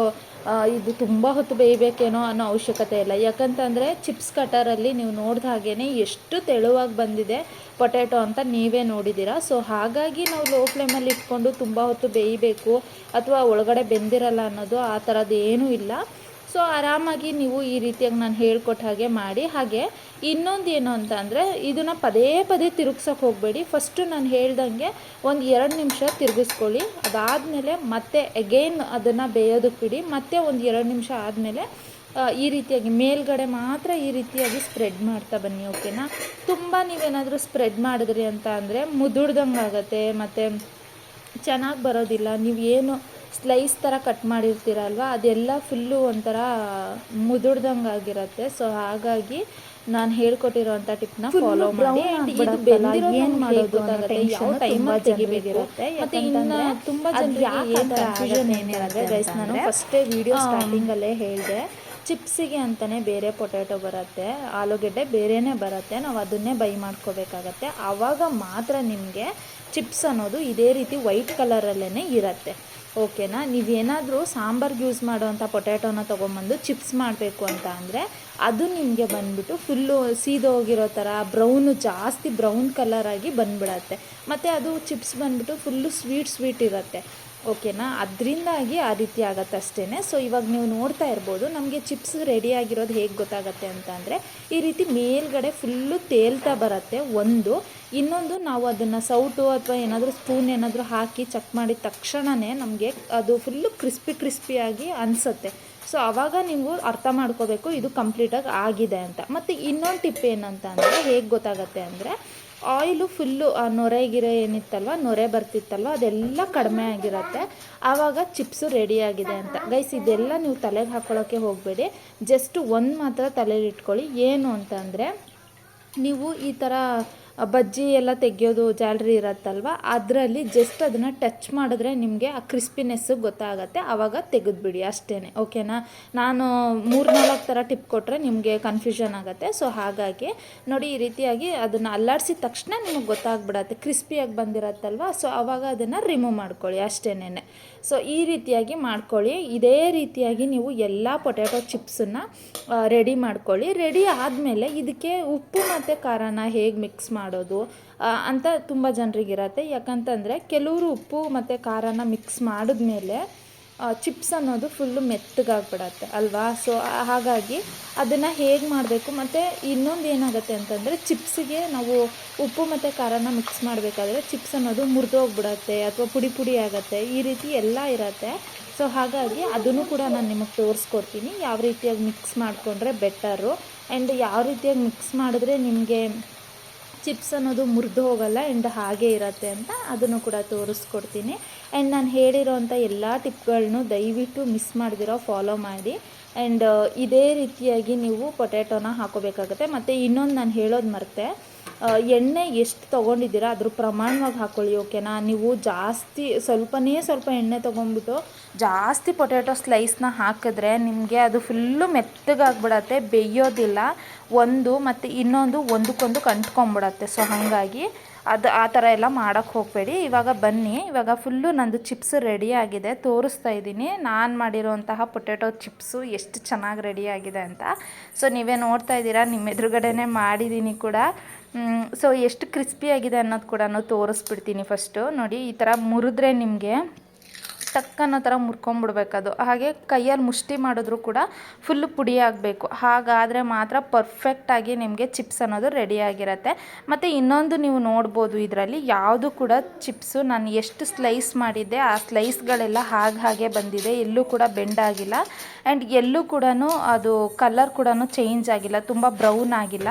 ಇದು ತುಂಬ ಹೊತ್ತು ಬೇಯಬೇಕೇನೋ ಅನ್ನೋ ಅವಶ್ಯಕತೆ ಇಲ್ಲ. ಯಾಕಂತಂದರೆ ಚಿಪ್ಸ್ ಕಟರಲ್ಲಿ ನೀವು ನೋಡಿದ ಹಾಗೇ ಎಷ್ಟು ತೆಳುವಾಗಿ ಬಂದಿದೆ ಪೊಟ್ಯಾಟೊ ಅಂತ ನೀವೇ ನೋಡಿದ್ದೀರಾ. ಸೊ ಹಾಗಾಗಿ ನಾವು ಲೋ ಫ್ಲೇಮಲ್ಲಿ ಇಟ್ಕೊಂಡು ತುಂಬ ಹೊತ್ತು ಬೇಯಬೇಕು ಅಥವಾ ಒಳಗಡೆ ಬೆಂದಿರಲ್ಲ ಅನ್ನೋದು ಆ ಥರದ್ದು ಏನೂ ಇಲ್ಲ. ಸೊ ಆರಾಮಾಗಿ ನೀವು ಈ ರೀತಿಯಾಗಿ ನಾನು ಹೇಳ್ಕೊಟ್ಟ ಹಾಗೆ ಮಾಡಿ. ಹಾಗೆ ಇನ್ನೊಂದು ಏನು ಅಂತ ಅಂದರೆ ಇದನ್ನು ಪದೇ ಪದೇ ತಿರುಗ್ಸೋಕೆ ಹೋಗಬೇಡಿ. ಫಸ್ಟು ನಾನು ಹೇಳ್ದಂಗೆ ಒಂದು ಎರಡು ನಿಮಿಷ ತಿರುಗಿಸ್ಕೊಳ್ಳಿ. ಅದಾದಮೇಲೆ ಮತ್ತೆ ಅಗೇನ್ ಅದನ್ನು ಬೇಯೋದಕ್ಕೆ ಬಿಡಿ. ಮತ್ತೆ ಒಂದು ಎರಡು ನಿಮಿಷ ಆದಮೇಲೆ ಈ ರೀತಿಯಾಗಿ ಮೇಲ್ಗಡೆ ಮಾತ್ರ ಈ ರೀತಿಯಾಗಿ ಸ್ಪ್ರೆಡ್ ಮಾಡ್ತಾ ಬನ್ನಿ ಓಕೆನಾ ತುಂಬ ನೀವೇನಾದರೂ ಸ್ಪ್ರೆಡ್ ಮಾಡಿದ್ರಿ ಅಂತ ಅಂದರೆ ಮುದುಡ್ದಂಗೆ ಆಗುತ್ತೆ, ಮತ್ತು ಚೆನ್ನಾಗಿ ಬರೋದಿಲ್ಲ, ನೀವು ಏನು ಸ್ಲೈಸ್ ಥರ ಕಟ್ ಮಾಡಿರ್ತೀರಲ್ವ ಅದೆಲ್ಲ ಫುಲ್ಲು ಒಂಥರ ಮುದುಡ್ದಂಗೆ ಆಗಿರುತ್ತೆ. ಸೊ ಹಾಗಾಗಿ ನಾನು ಹೇಳ್ಕೊಟ್ಟಿರೋಂಥ ಟಿಪ್ನ ಫಾಲೋ ಮಾಡಿ. ಏನು ಮಾಡೋದು ಯಾವ ಟೈಮ್ ತೆಗಿಬೇಕಿರುತ್ತೆ? ಮತ್ತೆ ಇನ್ನು ತುಂಬ ಜನರಿಗೆ ಏನು ಕನ್ಫ್ಯೂಷನ್ ಏನಿರುತ್ತೆ ಗೈಸ್ ನಾನು ಫಸ್ಟೇ ವಿಡಿಯೋ ಸ್ಟಾರ್ಟಿಂಗಲ್ಲೇ ಹೇಳಿದೆ. ಚಿಪ್ಸಿಗೆ ಅಂತಲೇ ಬೇರೆ ಪೊಟ್ಯಾಟೊ ಬರುತ್ತೆ. ಆಲೂಗೆಡ್ಡೆ ಬೇರೆಯೇ ಬರುತ್ತೆ. ನಾವು ಅದನ್ನೇ ಬೈ ಮಾಡ್ಕೋಬೇಕಾಗತ್ತೆ. ಆವಾಗ ಮಾತ್ರ ನಿಮಗೆ ಚಿಪ್ಸ್ ಅನ್ನೋದು ಇದೇ ರೀತಿ ವೈಟ್ ಕಲರಲ್ಲೇ ಇರುತ್ತೆ. ಓಕೆನಾ? ನೀವೇನಾದರೂ ಸಾಂಬಾರ್ಗೆ ಯೂಸ್ ಮಾಡುವಂಥ ಪೊಟ್ಯಾಟೋನ ತೊಗೊಂಬಂದು ಚಿಪ್ಸ್ ಮಾಡಬೇಕು ಅಂತ ಅಂದರೆ ಅದು ನಿಮಗೆ ಬಂದುಬಿಟ್ಟು ಫುಲ್ಲು ಸೀದೋಗಿರೋ ಥರ ಬ್ರೌನು ಜಾಸ್ತಿ ಬ್ರೌನ್ ಕಲರಾಗಿ ಬಂದ್ಬಿಡತ್ತೆ. ಮತ್ತು ಅದು ಚಿಪ್ಸ್ ಬಂದ್ಬಿಟ್ಟು ಫುಲ್ಲು ಸ್ವೀಟ್ ಸ್ವೀಟ್ ಇರುತ್ತೆ. ಓಕೆನಾ? ಅದರಿಂದಾಗಿ ಆ ರೀತಿ ಆಗತ್ತೆ ಅಷ್ಟೇ ಸೊ ಇವಾಗ ನೀವು ನೋಡ್ತಾ ಇರ್ಬೋದು, ನಮಗೆ ಚಿಪ್ಸ್ ರೆಡಿಯಾಗಿರೋದು ಹೇಗೆ ಗೊತ್ತಾಗತ್ತೆ ಅಂತ ಅಂದರೆ ಈ ರೀತಿ ಮೇಲ್ಗಡೆ ಫುಲ್ಲು ತೇಲ್ತಾ ಬರುತ್ತೆ ಒಂದು. ಇನ್ನೊಂದು ನಾವು ಅದನ್ನು ಸೌಟು ಅಥವಾ ಏನಾದರೂ ಸ್ಪೂನ್ ಏನಾದರೂ ಹಾಕಿ ಚೆಕ್ ಮಾಡಿದ ತಕ್ಷಣವೇ ನಮಗೆ ಅದು ಫುಲ್ಲು ಕ್ರಿಸ್ಪಿ ಕ್ರಿಸ್ಪಿಯಾಗಿ ಅನಿಸುತ್ತೆ. ಸೊ ಆವಾಗ ನೀವು ಅರ್ಥ ಮಾಡ್ಕೋಬೇಕು ಇದು ಕಂಪ್ಲೀಟಾಗಿ ಆಗಿದೆ ಅಂತ. ಮತ್ತು ಇನ್ನೊಂದು ಟಿಪ್ ಏನಂತ ಅಂದರೆ ಹೇಗೆ ಗೊತ್ತಾಗತ್ತೆ ಅಂದರೆ ಆಯಿಲು ಫುಲ್ಲು ಆ, ನೊರೆ ಗಿರೆ ಏನಿತ್ತಲ್ವ, ನೊರೆ ಬರ್ತಿತ್ತಲ್ವ, ಅದೆಲ್ಲ ಕಡಿಮೆ ಆಗಿರುತ್ತೆ. ಆವಾಗ ಚಿಪ್ಸು ರೆಡಿಯಾಗಿದೆ ಅಂತ. ಗೈಸ್ ಇದೆಲ್ಲ ನೀವು ತಲೆಗೆ ಹಾಕ್ಕೊಳ್ಳೋಕ್ಕೆ ಹೋಗಬೇಡಿ. ಜಸ್ಟ್ ಒಂದು ಮಾತ್ರ ತಲೆಯಲ್ಲಿ ಇಟ್ಕೊಳ್ಳಿ. ಏನು ಅಂತ ನೀವು ಈ ಥರ ಬಜ್ಜಿ ಎಲ್ಲ ತೆಗೆಯೋದು ಜಾಲ್ರಿ ಇರತ್ತಲ್ವ? ಅದರಲ್ಲಿ ಜಸ್ಟ್ ಅದನ್ನು ಟಚ್ ಮಾಡಿದ್ರೆ ನಿಮಗೆ ಆ ಕ್ರಿಸ್ಪಿನೆಸ್ಸು ಗೊತ್ತಾಗತ್ತೆ. ಆವಾಗ ತೆಗೆದುಬಿಡಿ ಅಷ್ಟೇ ಓಕೆನಾ ನಾನು ಮೂರು ನಾಲ್ಕು ಥರ ಟಿಪ್ ಕೊಟ್ಟರೆ ನಿಮಗೆ ಕನ್ಫ್ಯೂಷನ್ ಆಗುತ್ತೆ. ಸೊ ಹಾಗಾಗಿ ನೋಡಿ ಈ ರೀತಿಯಾಗಿ ಅದನ್ನು ಅಲ್ಲಾಡಿಸಿದ ತಕ್ಷಣ ನಿಮಗೆ ಗೊತ್ತಾಗ್ಬಿಡತ್ತೆ. ಕ್ರಿಸ್ಪಿಯಾಗಿ ಬಂದಿರತ್ತಲ್ವ? ಸೊ ಆವಾಗ ಅದನ್ನು ರಿಮೂವ್ ಮಾಡ್ಕೊಳ್ಳಿ ಅಷ್ಟೇನೆ ಸೊ ಈ ರೀತಿಯಾಗಿ ಮಾಡ್ಕೊಳ್ಳಿ. ಇದೇ ರೀತಿಯಾಗಿ ನೀವು ಎಲ್ಲ ಪೊಟ್ಯಾಟೊ ಚಿಪ್ಸನ್ನು ರೆಡಿ ಮಾಡ್ಕೊಳ್ಳಿ. ರೆಡಿ ಆದಮೇಲೆ ಇದಕ್ಕೆ ಉಪ್ಪು ಮತ್ತು ಖಾರನ ಹೇಗೆ ಮಿಕ್ಸ್ ಮಾಡೋದು ಅಂತ ತುಂಬ ಜನರಿಗಿರತ್ತೆ. ಯಾಕಂತಂದರೆ ಕೆಲವರು ಉಪ್ಪು ಮತ್ತು ಖಾರನ ಮಿಕ್ಸ್ ಮಾಡಿದ್ಮೇಲೆ ಚಿಪ್ಸ್ ಅನ್ನೋದು ಫುಲ್ಲು ಮೆತ್ತಗಾಗ್ಬಿಡತ್ತೆ ಅಲ್ವಾ? ಸೊ ಹಾಗಾಗಿ ಅದನ್ನು ಹೇಗೆ ಮಾಡಬೇಕು? ಮತ್ತು ಇನ್ನೊಂದು ಏನಾಗುತ್ತೆ ಅಂತಂದರೆ ಚಿಪ್ಸಿಗೆ ನಾವು ಉಪ್ಪು ಮತ್ತು ಖಾರನ ಮಿಕ್ಸ್ ಮಾಡಬೇಕಾದ್ರೆ ಚಿಪ್ಸ್ ಅನ್ನೋದು ಮುರಿದೋಗ್ಬಿಡತ್ತೆ ಅಥವಾ ಪುಡಿ ಪುಡಿ ಆಗುತ್ತೆ. ಈ ರೀತಿ ಎಲ್ಲ ಇರತ್ತೆ. ಸೊ ಹಾಗಾಗಿ ಅದನ್ನು ಕೂಡ ನಾನು ನಿಮಗೆ ತೋರಿಸ್ಕೊಡ್ತೀನಿ. ಯಾವ ರೀತಿಯಾಗಿ ಮಿಕ್ಸ್ ಮಾಡಿಕೊಂಡ್ರೆ ಬೆಟರು ಆ್ಯಂಡ್ ಯಾವ ರೀತಿಯಾಗಿ ಮಿಕ್ಸ್ ಮಾಡಿದ್ರೆ ನಿಮಗೆ ಚಿಪ್ಸ್ ಅನ್ನೋದು ಮುರಿದು ಹೋಗಲ್ಲ ಆ್ಯಂಡ್ ಹಾಗೆ ಇರತ್ತೆ ಅಂತ ಅದನ್ನು ಕೂಡ ತೋರಿಸ್ಕೊಡ್ತೀನಿ. ಆ್ಯಂಡ್ ನಾನು ಹೇಳಿರೋಂಥ ಎಲ್ಲ ಟಿಪ್ಗಳನ್ನು ದಯವಿಟ್ಟು ಮಿಸ್ ಮಾಡ್ದಿರೋ ಫಾಲೋ ಮಾಡಿ. ಆ್ಯಂಡ್ ಇದೇ ರೀತಿಯಾಗಿ ನೀವು ಪೊಟ್ಯಾಟೋನ ಹಾಕೋಬೇಕಾಗುತ್ತೆ. ಮತ್ತು ಇನ್ನೊಂದು ನಾನು ಹೇಳೋದು ಮರ್ತೆ. ಎಣ್ಣೆ ಎಷ್ಟು ತೊಗೊಂಡಿದ್ದೀರಾ ಅದ್ರ ಪ್ರಮಾಣವಾಗಿ ಹಾಕ್ಕೊಳ್ಳಿ ಓಕೆನಾ? ನೀವು ಜಾಸ್ತಿ, ಸ್ವಲ್ಪನೇ ಸ್ವಲ್ಪ ಎಣ್ಣೆ ತೊಗೊಂಡ್ಬಿಟ್ಟು ಜಾಸ್ತಿ ಪೊಟ್ಯಾಟೊ ಸ್ಲೈಸ್ನ ಹಾಕಿದ್ರೆ ನಿಮಗೆ ಅದು ಫುಲ್ಲು ಮೆತ್ತಗಾಗ್ಬಿಡತ್ತೆ, ಬೇಯೋದಿಲ್ಲ. ಒಂದು ಮತ್ತು ಇನ್ನೊಂದು ಒಂದಕ್ಕೊಂದು ಕಂಟ್ಕೊಂಬಿಡತ್ತೆ ಸೊ ಹಾಗಾಗಿ ಅದು ಆ ಥರ ಎಲ್ಲ ಮಾಡೋಕ್ಕೆ ಹೋಗಬೇಡಿ. ಇವಾಗ ಬನ್ನಿ. ಇವಾಗ ಫುಲ್ಲು ನಂದು ಚಿಪ್ಸ್ ರೆಡಿ ಆಗಿದೆ. ತೋರಿಸ್ತಾ ಇದ್ದೀನಿ. ನಾನು ಮಾಡಿರೋಂತಹ ಪೊಟ್ಯಾಟೊ ಚಿಪ್ಸು ಎಷ್ಟು ಚೆನ್ನಾಗಿ ರೆಡಿ ಆಗಿದೆ ಅಂತ. ಸೊ ನೀವೇ ನೋಡ್ತಾ ಇದ್ದೀರಾ. ನಿಮ್ಮ ಎದುರುಗಡೆನೇ ಮಾಡಿದ್ದೀನಿ ಕೂಡ. ಸೊ ಎಷ್ಟು ಕ್ರಿಸ್ಪಿಯಾಗಿದೆ ಅನ್ನೋದು ಕೂಡ ತೋರಿಸ್ಬಿಡ್ತೀನಿ ಫಸ್ಟು. ನೋಡಿ, ಈ ಥರ ಮುರಿದ್ರೆ ನಿಮಗೆ ಟಕ್ ಅನ್ನೋ ಥರ ಮುರ್ಕೊಂಬಿಡ್ಬೇಕದು. ಹಾಗೆ ಕೈಯಲ್ಲಿ ಮುಷ್ಟಿ ಮಾಡಿದ್ರು ಕೂಡ ಫುಲ್ಲು ಪುಡಿ ಆಗಬೇಕು. ಹಾಗಾದರೆ ಮಾತ್ರ ಪರ್ಫೆಕ್ಟಾಗಿ ನಿಮಗೆ ಚಿಪ್ಸ್ ಅನ್ನೋದು ರೆಡಿ ಆಗಿರುತ್ತೆ. ಮತ್ತು ಇನ್ನೊಂದು ನೀವು ನೋಡ್ಬೋದು ಇದರಲ್ಲಿ ಯಾವುದು ಕೂಡ ಚಿಪ್ಸು ನಾನು ಎಷ್ಟು ಸ್ಲೈಸ್ ಮಾಡಿದ್ದೆ, ಆ ಸ್ಲೈಸ್ಗಳೆಲ್ಲ ಹಾಗೆ ಹಾಗೆ ಬಂದಿದೆ. ಎಲ್ಲೂ ಕೂಡ ಬೆಂಡ್ ಆಗಿಲ್ಲ. ಆ್ಯಂಡ್ ಎಲ್ಲೂ ಕೂಡ ಅದು ಕಲರ್ ಕೂಡ ಚೇಂಜ್ ಆಗಿಲ್ಲ. ತುಂಬ ಬ್ರೌನ್ ಆಗಿಲ್ಲ.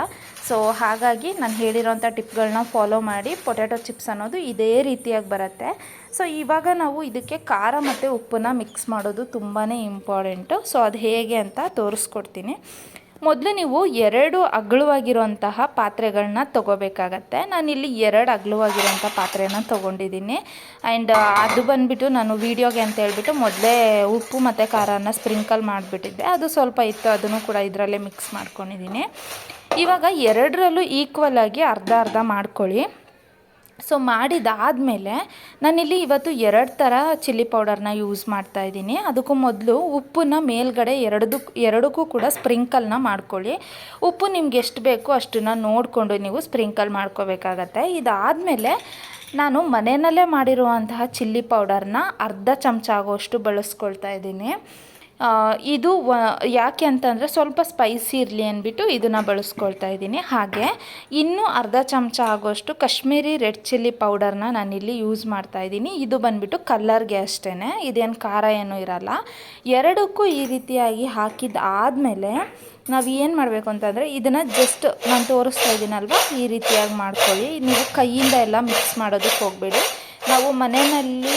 ಸೊ ಹಾಗಾಗಿ ನಾನು ಹೇಳಿರೋಂಥ ಟಿಪ್ಗಳನ್ನ ಫಾಲೋ ಮಾಡಿ ಪೊಟ್ಯಾಟೊ ಚಿಪ್ಸ್ ಅನ್ನೋದು ಇದೇ ರೀತಿಯಾಗಿ ಬರುತ್ತೆ. ಸೊ ಇವಾಗ ನಾವು ಇದಕ್ಕೆ ಖಾರ ಮತ್ತು ಉಪ್ಪನ್ನ ಮಿಕ್ಸ್ ಮಾಡೋದು ತುಂಬಾ ಇಂಪಾರ್ಟೆಂಟು ಸೊ ಅದು ಹೇಗೆ ಅಂತ ತೋರಿಸ್ಕೊಡ್ತೀನಿ. ಮೊದಲು ನೀವು ಎರಡು ಅಗಲವಾಗಿರುವಂತಹ ಪಾತ್ರೆಗಳನ್ನ ತೊಗೋಬೇಕಾಗತ್ತೆ. ನಾನಿಲ್ಲಿ ಎರಡು ಅಗಲವಾಗಿರುವಂಥ ಪಾತ್ರೆನ ತೊಗೊಂಡಿದ್ದೀನಿ. ಆ್ಯಂಡ್ ಅದು ಬಂದುಬಿಟ್ಟು ನಾನು ವೀಡಿಯೋಗೆ ಅಂತ ಹೇಳ್ಬಿಟ್ಟು ಮೊದಲೇ ಉಪ್ಪು ಮತ್ತು ಖಾರನ ಸ್ಪ್ರಿಂಕಲ್ ಮಾಡಿಬಿಟ್ಟಿದ್ದೆ. ಅದು ಸ್ವಲ್ಪ ಇತ್ತು, ಅದನ್ನು ಕೂಡ ಇದರಲ್ಲೇ ಮಿಕ್ಸ್ ಮಾಡ್ಕೊಂಡಿದ್ದೀನಿ. ಇವಾಗ ಎರಡರಲ್ಲೂ ಈಕ್ವಲ್ ಆಗಿ ಅರ್ಧ ಅರ್ಧ ಮಾಡ್ಕೊಳ್ಳಿ. ಸೊ ಮಾಡಿದಾದಮೇಲೆ ನಾನಿಲ್ಲಿ ಇವತ್ತು ಎರಡು ಥರ ಚಿಲ್ಲಿ ಪೌಡರ್ನ ಯೂಸ್ ಮಾಡ್ತಾ ಇದ್ದೀನಿ. ಅದಕ್ಕೂ ಮೊದಲು ಉಪ್ಪನ್ನ ಮೇಲ್ಗಡೆ ಎರಡದು, ಎರಡಕ್ಕೂ ಕೂಡ ಸ್ಪ್ರಿಂಕಲ್ನ ಮಾಡ್ಕೊಳ್ಳಿ. ಉಪ್ಪು ನಿಮ್ಗೆ ಎಷ್ಟು ಬೇಕೋ ಅಷ್ಟನ್ನು ನೋಡಿಕೊಂಡು ನೀವು ಸ್ಪ್ರಿಂಕಲ್ ಮಾಡ್ಕೋಬೇಕಾಗತ್ತೆ. ಇದಾದಮೇಲೆ ನಾನು ಮನೆಯಲ್ಲೇ ಮಾಡಿರುವಂತಹ ಚಿಲ್ಲಿ ಪೌಡರ್ನ ಅರ್ಧ ಚಮಚ ಆಗೋಷ್ಟು ಬಳಸ್ಕೊಳ್ತಾ ಇದ್ದೀನಿ. ಇದು ಯಾಕೆ ಅಂತಂದರೆ ಸ್ವಲ್ಪ ಸ್ಪೈಸಿ ಇರಲಿ ಅಂದ್ಬಿಟ್ಟು ಇದನ್ನು ಬಳಸ್ಕೊಳ್ತಾ ಇದ್ದೀನಿ. ಹಾಗೆ ಇನ್ನೂ ಅರ್ಧ ಚಮಚ ಆಗೋಷ್ಟು ಕಾಶ್ಮೀರಿ ರೆಡ್ ಚಿಲ್ಲಿ ಪೌಡರ್ನ ನಾನಿಲ್ಲಿ ಯೂಸ್ ಮಾಡ್ತಾ ಇದ್ದೀನಿ. ಇದು ಬಂದ್ಬಿಟ್ಟು ಕಲ್ಲರ್ಗೆ ಅಷ್ಟೇ ಇದೇನು ಖಾರ ಏನೂ ಇರಲ್ಲ. ಎರಡಕ್ಕೂ ಈ ರೀತಿಯಾಗಿ ಹಾಕಿದ್ದಾದಮೇಲೆ ನಾವು ಏನು ಮಾಡಬೇಕು ಅಂತಂದರೆ ಇದನ್ನು ಜಸ್ಟ್ ನಾನು ತೋರಿಸ್ತಾ ಇದ್ದೀನಲ್ವ ಈ ರೀತಿಯಾಗಿ ಮಾಡ್ಕೊಳ್ಳಿ. ನೀವು ಕೈಯಿಂದ ಎಲ್ಲ ಮಿಕ್ಸ್ ಮಾಡೋದಕ್ಕೆ ಹೋಗಬೇಡಿ. ನಾವು ಮನೆಯಲ್ಲಿ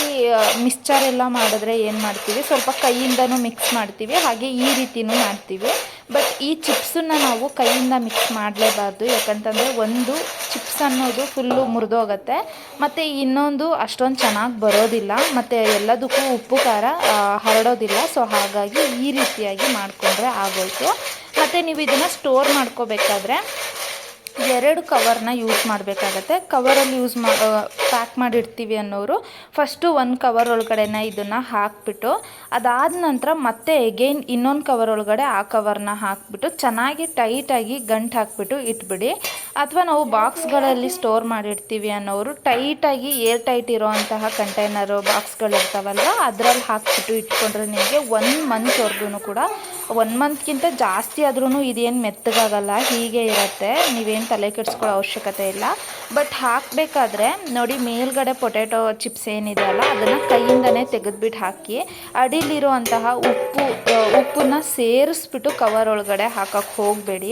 ಮಿಕ್ಸ್ಚರ್ ಎಲ್ಲ ಮಾಡಿದ್ರೆ ಏನು ಮಾಡ್ತೀವಿ? ಸ್ವಲ್ಪ ಕೈಯಿಂದನೂ ಮಿಕ್ಸ್ ಮಾಡ್ತೀವಿ, ಹಾಗೆ ಈ ರೀತಿಯೂ ಮಾಡ್ತೀವಿ. ಬಟ್ ಈ ಚಿಪ್ಸನ್ನು ನಾವು ಕೈಯಿಂದ ಮಿಕ್ಸ್ ಮಾಡಲೇಬಾರ್ದು. ಯಾಕಂತಂದರೆ ಒಂದು ಚಿಪ್ಸ್ ಅನ್ನೋದು ಫುಲ್ಲು ಮುರಿದೋಗತ್ತೆ. ಮತ್ತು ಇನ್ನೊಂದು ಅಷ್ಟೊಂದು ಚೆನ್ನಾಗಿ ಬರೋದಿಲ್ಲ. ಮತ್ತು ಎಲ್ಲದಕ್ಕೂ ಉಪ್ಪು, ಖಾರ ಹರಡೋದಿಲ್ಲ. ಸೊ, ಹಾಗಾಗಿ ಈ ರೀತಿಯಾಗಿ ಮಾಡಿಕೊಂಡ್ರೆ ಆಗೋಯಿತು. ಮತ್ತು ನೀವು ಇದನ್ನು ಸ್ಟೋರ್ ಮಾಡ್ಕೋಬೇಕಾದ್ರೆ ಎರಡು ಕವರ್ನ ಯೂಸ್ ಮಾಡಬೇಕಾಗತ್ತೆ. ಕವರಲ್ಲಿ ಯೂಸ್ ಮಾ ಪ್ಯಾಕ್ ಮಾಡಿರ್ತೀವಿ ಅನ್ನೋರು. ಫಸ್ಟು ಒಂದು ಕವರ್ ಒಳಗಡೆನ ಇದನ್ನು ಹಾಕಿಬಿಟ್ಟು, ಅದಾದ ನಂತರ ಮತ್ತೆ ಎಗೈನ್ ಇನ್ನೊಂದು ಕವರ್ ಒಳಗಡೆ ಆ ಕವರ್ನ ಹಾಕಿಬಿಟ್ಟು, ಚೆನ್ನಾಗಿ ಟೈಟಾಗಿ ಗಂಟು ಹಾಕಿಬಿಟ್ಟು ಇಟ್ಬಿಡಿ. ಅಥವಾ ನಾವು ಬಾಕ್ಸ್ಗಳಲ್ಲಿ ಸ್ಟೋರ್ ಮಾಡಿರ್ತೀವಿ ಅನ್ನೋರು ಟೈಟಾಗಿ ಏರ್ ಟೈಟ್ ಇರೋವಂತಹ ಕಂಟೈನರು ಬಾಕ್ಸ್ಗಳಿರ್ತಾವಲ್ವ ಅದರಲ್ಲಿ ಹಾಕಿಬಿಟ್ಟು ಇಟ್ಕೊಂಡ್ರೆ ನಿಮಗೆ ಒನ್ ಮಂತ್ವರೆಗೂ ಕೂಡ ಒನ್ ಮಂತ್ಗಿಂತ ಜಾಸ್ತಿ ಆದ್ರೂ ಇದೇನು ಮೆತ್ತಗಾಗಲ್ಲ, ಹೀಗೆ ಇರುತ್ತೆ. ನೀವೇನು ತಲೆ ಕೆಡಿಸ್ಕೊಳ್ಳೋ ಅವಶ್ಯಕತೆ ಇಲ್ಲ. ಬಟ್ ಹಾಕಬೇಕಾದ್ರೆ ನೋಡಿ ಮೇಲ್ಗಡೆ ಪೊಟ್ಯಾಟೊ ಚಿಪ್ಸ್ ಏನಿದೆ ಅಲ್ಲ ಅದನ್ನು ಕೈಯಿಂದನೇ ತೆಗೆದುಬಿಟ್ಟು ಹಾಕಿ, ಅಡಿಲಿರುವಂತಹ ಉಪ್ಪು ಉಪ್ಪನ್ನ ಸೇರಿಸ್ಬಿಟ್ಟು ಕವರ್ ಒಳಗಡೆ ಹಾಕೋಕ್ಕೆ ಹೋಗಬೇಡಿ.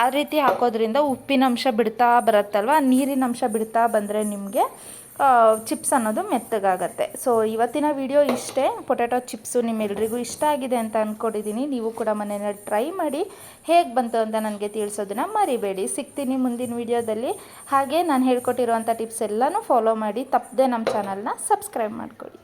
ಆ ರೀತಿ ಹಾಕೋದ್ರಿಂದ ಉಪ್ಪಿನ ಅಂಶ ಬಿಡ್ತಾ ಬರುತ್ತಲ್ವ? ನೀರಿನ ಅಂಶ ಬಿಡ್ತಾ ಬಂದರೆ ನಿಮಗೆ ಚಿಪ್ಸ್ ಅನ್ನೋದು ಮೆತ್ತಗಾಗತ್ತೆ. ಸೊ ಇವತ್ತಿನ ವಿಡಿಯೋ ಇಷ್ಟೇ. ಪೊಟ್ಯಾಟೊ ಚಿಪ್ಸು ನಿಮ್ಮೆಲ್ಲರಿಗೂ ಇಷ್ಟ ಆಗಿದೆ ಅಂತ ಅಂದ್ಕೊಂಡಿದ್ದೀನಿ ನೀವು ಕೂಡ ಮನೆಯಲ್ಲಿ ಟ್ರೈ ಮಾಡಿ ಹೇಗೆ ಬಂತು ಅಂತ ನನಗೆ ತಿಳಿಸೋದನ್ನ ಮರಿಬೇಡಿ. ಸಿಗ್ತೀನಿ ಮುಂದಿನ ವಿಡಿಯೋದಲ್ಲಿ ಹಾಗೆ ನಾನು ಹೇಳ್ಕೊಟ್ಟಿರುವಂಥ ಟಿಪ್ಸ್ ಎಲ್ಲನೂ ಫಾಲೋ ಮಾಡಿ. ತಪ್ಪದೆ ನಮ್ಮ ಚಾನಲ್ನ ಸಬ್ಸ್ಕ್ರೈಬ್ ಮಾಡ್ಕೊಳ್ಳಿ.